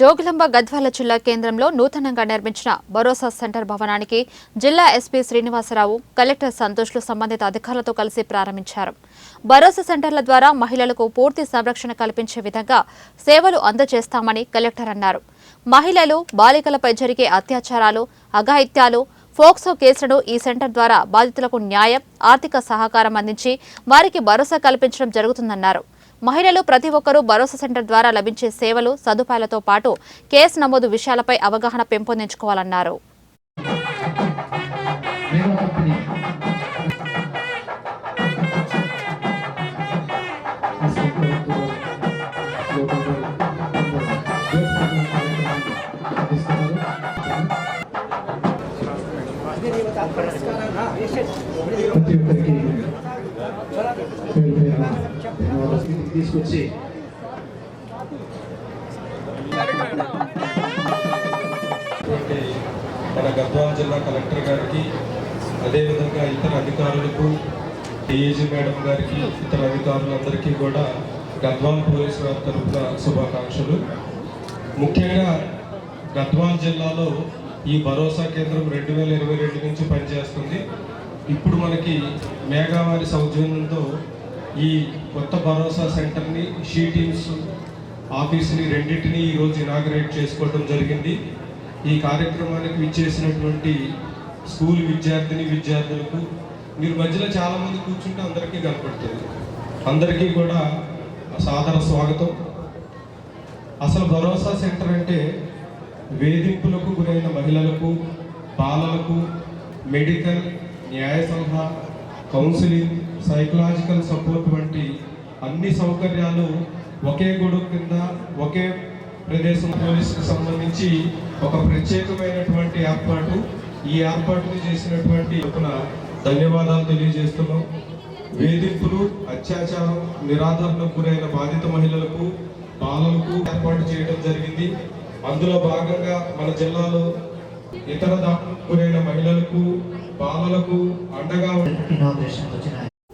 జోగులాంబ గద్వాల జిల్లా కేంద్రంలో నూతనంగా నిర్మించిన భరోసా సెంటర్ భవనానికి జిల్లా ఎస్పీ శ్రీనివాసరావు కలెక్టర్ సంతోష్లు సంబంధిత అధికారులతో కలిసి ప్రారంభించారు. భరోసా సెంటర్ల ద్వారా మహిళలకు పూర్తి సంరక్షణ కల్పించే విధంగా సేవలు అందజేస్తామని కలెక్టర్ అన్నారు. మహిళలు బాలికలపై జరిగే అత్యాచారాలు అఘాయిత్యాలు ఫోక్సో కేసులను ఈ సెంటర్ ద్వారా బాధితులకు న్యాయం ఆర్థిక సహకారం అందించి వారికి భరోసా కల్పించడం జరుగుతుందన్నారు. మహిళలు ప్రతి ఒక్కరూ భరోసా సెంటర్ ద్వారా లభించే సేవలు సదుపాయాలతో పాటు కేసు నమోదు విషయాలపై అవగాహన పెంపొందించుకోవాలన్నారు. ప్రతి ఒక్కరికి పేరు తీసుకొచ్చి మన గద్వాల జిల్లా కలెక్టర్ గారికి అదేవిధంగా ఇతర అధికారులకు డిఏజీ మేడం గారికి ఇతర అధికారులందరికీ కూడా గద్వాల్ పోలీస్ వారి తరఫున శుభాకాంక్షలు. ముఖ్యంగా గద్వాల్ జిల్లాలో ఈ భరోసా కేంద్రం రెండు వేల ఇరవై రెండు నుంచి పనిచేస్తుంది. ఇప్పుడు మనకి మేఘావారి సౌజన్యంతో ఈ కొత్త భరోసా సెంటర్ని షీ టీమ్స్ ఆఫీస్ని రెండింటిని ఈరోజు ఇనాగ్రేట్ చేసుకోవడం జరిగింది. ఈ కార్యక్రమానికి విచ్చేసినటువంటి స్కూల్ విద్యార్థిని విద్యార్థులకు మీరు మధ్యలో చాలామంది కూర్చుంటే అందరికీ కనపడుతుంది. అందరికీ కూడా సాదర స్వాగతం. అసలు భరోసా సెంటర్ అంటే వేధింపులకు గురైన మహిళలకు బాలలకు మెడికల్ న్యాయ సలహా కౌన్సిలింగ్ సైకలాజికల్ సపోర్ట్ వంటి అన్ని సౌకర్యాలు ఒకే గొడుగు కింద ఒకే ప్రదేశం పోలీసుకు సంబంధించి ఒక ప్రత్యేకమైనటువంటి ఏర్పాటు ఈ ఏర్పాటును చేసినటువంటి ఒక ధన్యవాదాలు తెలియజేస్తున్నాం. వేధింపులు అత్యాచారం నిరాధారణకు గురైన బాధిత మహిళలకు బాలలకు ఏర్పాటు చేయడం జరిగింది. అందులో భాగంగా మన జిల్లాలో ఇతర దాడులకు గురైన మహిళలకు బాలలకు అండగా ఇనాగ్రేషన్ వచ్చిన